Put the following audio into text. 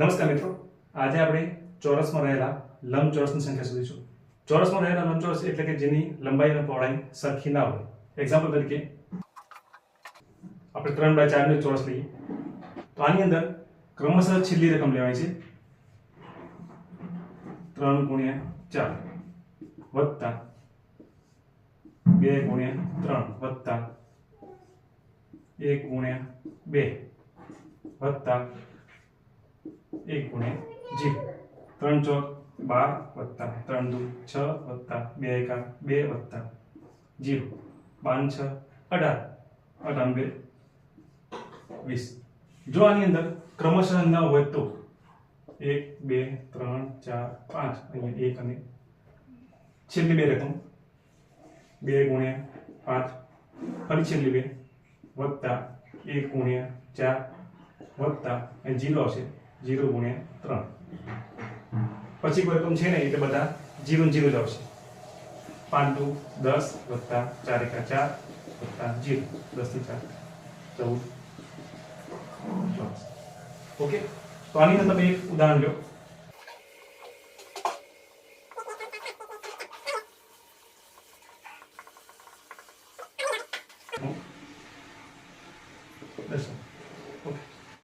નમસ્કાર મિત્રો. આજે આપણે ચોરસમાં રહેલા લંબચોરસની સંખ્યા શોધીશું. ચોરસમાં રહેલા લંબચોરસ એટલે કે જેની લંબાઈ અને પહોળાઈ સરખી ના હોય. એક્ઝામ્પલ તરીકે આપણે ત્રણ બાય ચારનો ચોરસ લઈએ. તો આની અંદર ક્રમશઃ છેલ્લી રકમ લેવાય છે. ત્રણ ગુણ્યા ચાર વત્તા બે ગુણ્યા ત્રણ વત્તા એક ગુણ્યા બે વત્તા એક ગુણ્યા જી. ત્રણ ચોક બાર વત્તા ત્રણ દુ છ વત્તા બે એકા બે વત્તા જીરો. પાંચ છ અઢાર. અઢાર બે વીસ. જો આની અંદર ક્રમશઃ ન હોય તો એક, બે, ત્રણ, ચાર, પાંચ અહીંયા એક અને છેલ્લી બે રકમ. બે ગુણ્યા પાંચ. ફરી છેલ્લી બે. વત્તા એક ગુણ્યા ચાર. વત્તા જીરો છે જીરો ગુણ્યા ત્રણ. પછી કોઈ રકમ છે ને એટલે બધા જીરો જીરો જ આવશે. પાંચ દુ દસ વત્તા ચાર એકા ચાર વત્તા જીરો. દસથી ચાર. ચૌદ. ઓકે? તો આની અંદર તમે એક ઉદાહરણ લો. દસ. ઓકે.